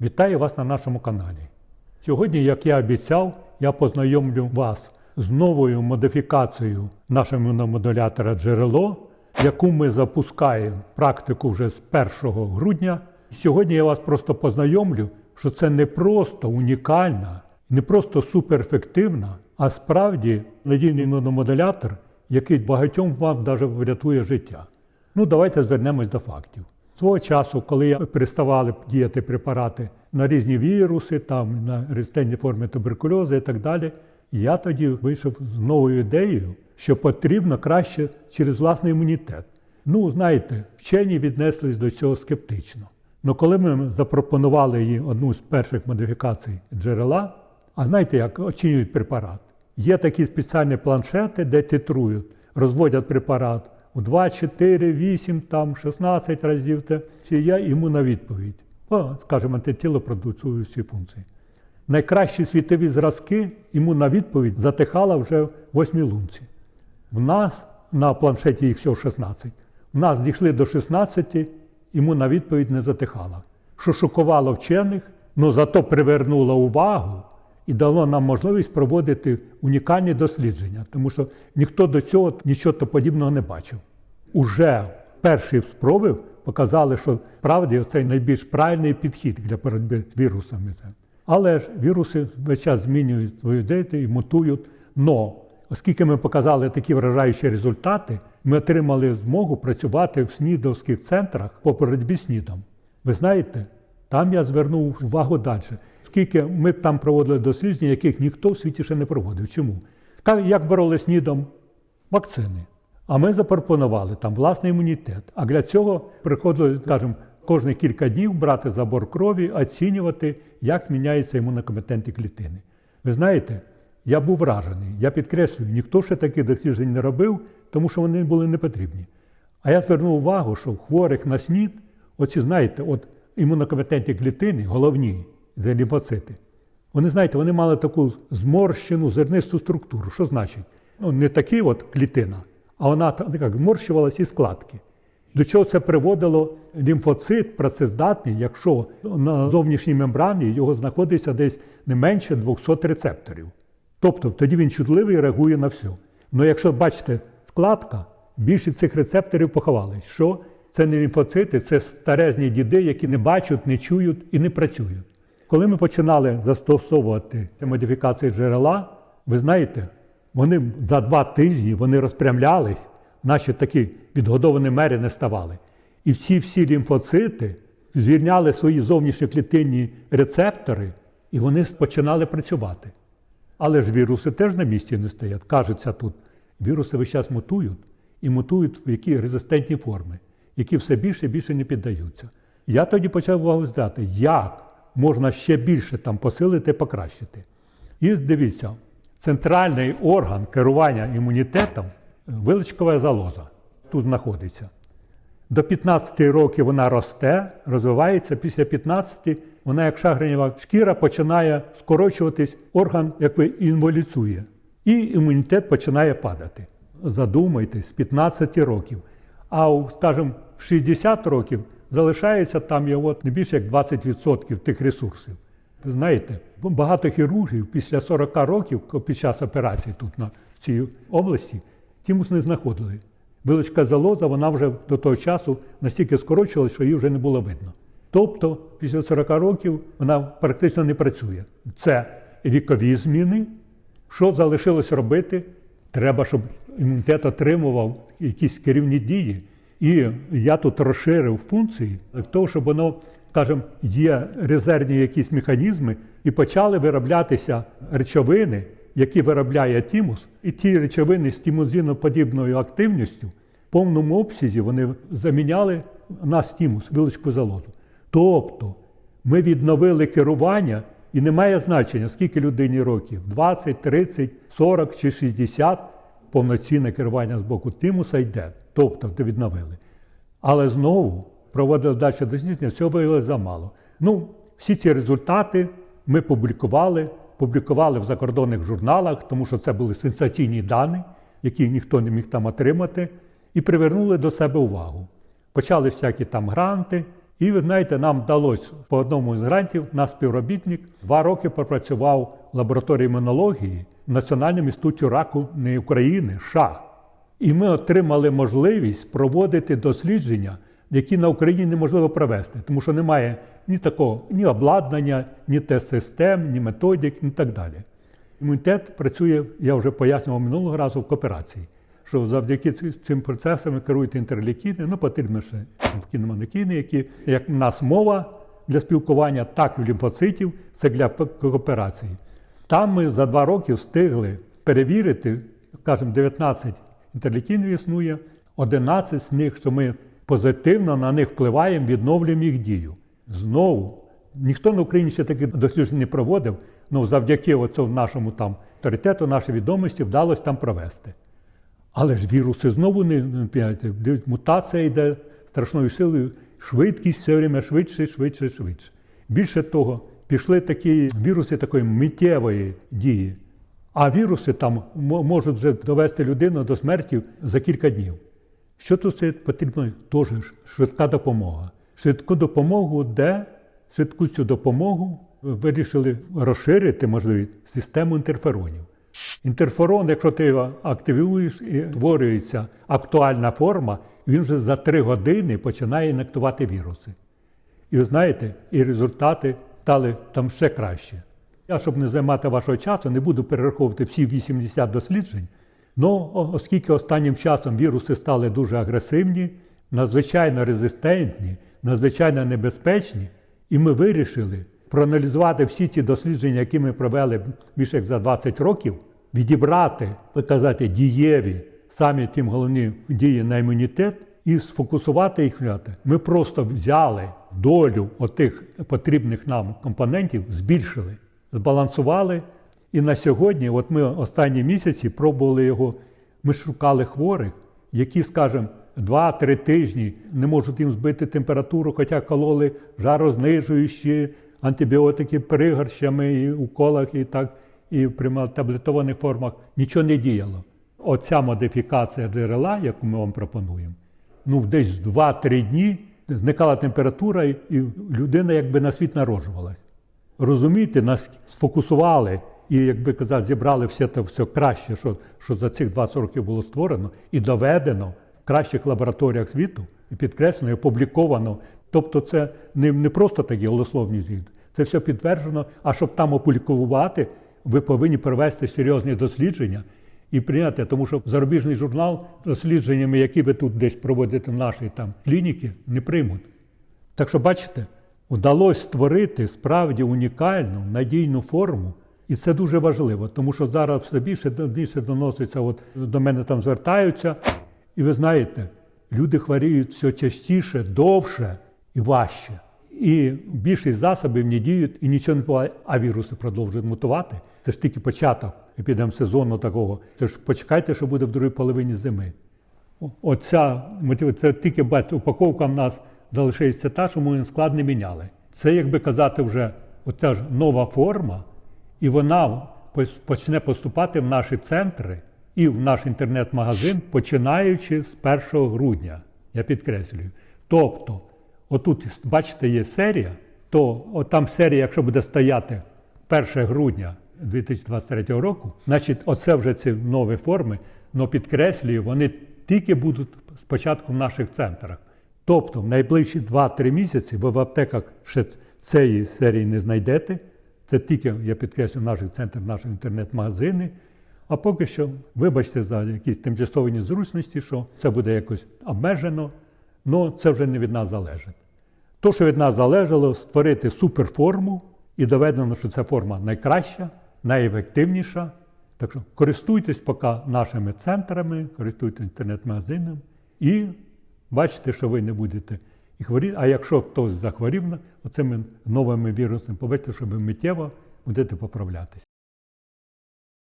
Вітаю вас на нашому каналі. Сьогодні, як я обіцяв, я познайомлю вас з новою модифікацією нашого імуномодулятора джерело, яку ми запускаємо практику вже з 1 грудня. Сьогодні я вас просто познайомлю, що це не просто унікальна, не просто суперефективна, а справді надійний імуномодулятор, який багатьом вам навіть врятує життя. Ну, давайте звернемось до фактів. Свого часу, коли переставали діяти препарати на різні віруси, там на резистентні форми туберкульозу і так далі, я тоді вийшов з новою ідеєю, що потрібно краще через власний імунітет. Ну, знаєте, вчені віднеслись до цього скептично. Але коли ми запропонували їй одну з перших модифікацій джерела, а знаєте, як оцінюють препарат? Є такі спеціальні планшети, де титрують, розводять препарат у 2, 4, 8, там 16 разів, чи є імунна відповідь. О, скажімо, антитіло продуцюють всі функції. Найкращі світові зразки імунна відповідь затихала вже в восьмій лунці. В нас на планшеті їх всього 16. В нас дійшли до 16, імунна відповідь не затихала. Що шокувало вчених, але зато привернуло увагу і дало нам можливість проводити унікальні дослідження, тому що ніхто до цього нічого подібного не бачив. Уже перші спроби показали, що справді це найбільш правильний підхід для боротьби з вірусами. Але ж віруси весь час змінюють свою діяльність і мутують. Но оскільки ми показали такі вражаючі результати, ми отримали змогу працювати в снідовських центрах по боротьбі з снідом. Ви знаєте, там я звернув увагу далі. Оскільки ми там проводили дослідження, яких ніхто в світі ще не проводив. Чому? Як боролися снідом? Вакцини. А ми запропонували там власний імунітет. А для цього приходилось, скажімо, кожні кілька днів брати забор крові, оцінювати, як зміняються імунокомпетентні клітини. Ви знаєте, я був вражений. Я підкреслюю, ніхто ще таких досліджень не робив, тому що вони були не потрібні. А я звернув увагу, що в хворих на снід, оці, знаєте, от імунокомпетентні клітини, головні це лімфоцити, вони, знаєте, вони мали таку зморщену зернисту структуру. Що значить? Ну, не такі от клітина, а вона так зморщувалась і складки. До чого це приводило лімфоцит працездатний, якщо на зовнішній мембрані його знаходиться десь не менше 200 рецепторів. Тобто тоді він чутливий реагує на все. Ну якщо бачите, складка, більшість цих рецепторів поховались. Що це не лімфоцити, це старезні діди, які не бачать, не чують і не працюють. Коли ми починали застосовувати модифікації джерела, ви знаєте, вони за два тижні вони розпрямлялись, наші такі відгодовані мери не ставали. І всі всі лімфоцити звільняли свої зовнішньоклітинні рецептори, і вони починали працювати. Але ж віруси теж на місці не стоять. Кажеться тут, віруси весь час мутують і мутують в які резистентні форми, які все більше і більше не піддаються. Я тоді почав увагу здати, як можна ще більше там посилити, покращити. І дивіться, центральний орган керування імунітетом виличкова залоза тут знаходиться. До 15 років вона росте, розвивається, після 15 вона, як шагренєва шкіра, починає скорочуватись, орган якби інволюцює. І імунітет починає падати. Задумайтесь, з 15 років. А, скажімо, в 60 років залишається там от не більше як 20% тих ресурсів. Знаєте, багато хірургів після 40 років під час операції тут на цій області тімус не знаходили. Виличка залоза, вона вже до того часу настільки скорочувалася, що її вже не було видно. Тобто, після 40 років вона практично не працює. Це вікові зміни. Що залишилось робити? Треба, щоб імунітет отримував якісь керівні дії. І я тут розширив функції для того, щоб воно, скажімо, є резервні якісь механізми, і почали вироблятися речовини, які виробляє тімус, і ті речовини з тімузиноподібною активністю в повному обсязі вони заміняли на стімус, виличку залозу. Тобто ми відновили керування, і не має значення, скільки людині років 20, 30, 40 чи 60 повноцінне керування з боку тимуса йде. Тобто то відновили. Але знову проводили далі дослідження, цього виявилося замало. Ну, всі ці результати ми публікували, публікували в закордонних журналах, тому що це були сенсаційні дані, які ніхто не міг там отримати, і привернули до себе увагу. Почали всякі там гранти, І ви знаєте, нам вдалося по одному з грантів, наш співробітник два роки пропрацював в лабораторії імунології в Національному інституті раку не України, США. І ми отримали можливість проводити дослідження, які на Україні неможливо провести, тому що немає ні такого, ні обладнання, ні тест-систем, ні методик, і так далі. Імунітет працює, я вже пояснював минулого разу в кооперації, що завдяки цим процесам керують інтерлікіни, ну потрібно ще кіномонекіни, які, як в нас мова для спілкування, так і лімфоцитів, це для кооперації. Там ми за два роки встигли перевірити, скажімо, 19 інтерлікінів існує, 11 з них, що ми позитивно на них впливаємо, відновлюємо їх дію. Знову, ніхто на Україні ще таких досліджень не проводив, але завдяки оцьому нашому там авторитету, нашій відомості вдалося там провести. Але ж віруси знову не. Дивись, Мутація йде страшною силою, швидкість все время швидше, швидше, швидше. Більше того, пішли такі віруси такої миттєвої дії. А віруси там можуть вже довести людину до смерті за кілька днів. Що тут це потрібно? Теж швидка допомога. Швидку допомогу, де швидку цю допомогу вирішили розширити можливість систему інтерферонів. Інтерферон, якщо ти його активуєш і створюється актуальна форма, він вже за три години починає інактувати віруси. І ви знаєте, і результати стали там ще краще. Я, щоб не займати вашого часу, не буду перераховувати всі 80 досліджень. Ну, оскільки останнім часом віруси стали дуже агресивні, надзвичайно резистентні, надзвичайно небезпечні, і ми вирішили проаналізувати всі ті дослідження, які ми провели більше як за 20 років, відібрати, так казати, дієві, самі тим головні дії на імунітет, і сфокусувати їх. Ми просто взяли долю отих потрібних нам компонентів, збільшили, збалансували. І на сьогодні, от ми останні місяці пробували його, ми шукали хворих, які, скажімо, 2-3 тижні не можуть їм збити температуру, хоча кололи жарознижуючі, антибіотики пригорщами, і уколах, і так, і в прямо таблетованих формах нічого не діяло. Оця модифікація джерела, яку ми вам пропонуємо, ну десь 2-3 дні зникала температура, і людина якби на світ народжувалась. Розумієте, нас сфокусували і, як би казати, зібрали все те все краще, що, що за цих 20 років було створено і доведено в кращих лабораторіях світу, і підкреслено, і опубліковано. Тобто, це не, не просто такі голословні звіти, це все підтверджено. А щоб там опублікувати, ви повинні провести серйозні дослідження і прийняти, тому що зарубіжний журнал дослідженнями, які ви тут десь проводите в нашій там клініці, не приймуть. Так що, бачите, вдалося створити справді унікальну надійну форму, і це дуже важливо, тому що зараз все більше більше доноситься, от до мене там звертаються, і ви знаєте, люди хворіють все частіше, довше і важче. І більшість засобів не діють і нічого не буває, а віруси продовжують мутувати. Це ж тільки початок епідемсезону такого. Це ж почекайте, що буде в другій половині зими. Оця це тільки бачите, упаковка в нас залишається та, що ми склад не міняли. Це, як би казати, вже оця ж нова форма, і вона почне поступати в наші центри і в наш інтернет-магазин, починаючи з 1 грудня. Я підкреслюю. Тобто, отут, бачите, є серія, то там серія, якщо буде стояти 1 грудня 2023 року, значить, оце вже ці нові форми, але підкреслюю, вони тільки будуть спочатку в наших центрах. Тобто, в найближчі 2-3 місяці ви в аптеках ще цієї серії не знайдете. Це тільки, я підкреслю, в наших центрах, наші інтернет-магазини. А поки що, вибачте за якісь тимчасові незручності, що це буде якось обмежено, але це вже не від нас залежить. То, що від нас залежало, створити суперформу, і доведено, що ця форма найкраща, найефективніша. Так що користуйтесь поки нашими центрами, користуйтесь інтернет-магазином і бачите, що ви не будете і хворі... А якщо хтось захворів оцими новими вірусами, побачите, що ви миттєво будете поправлятися.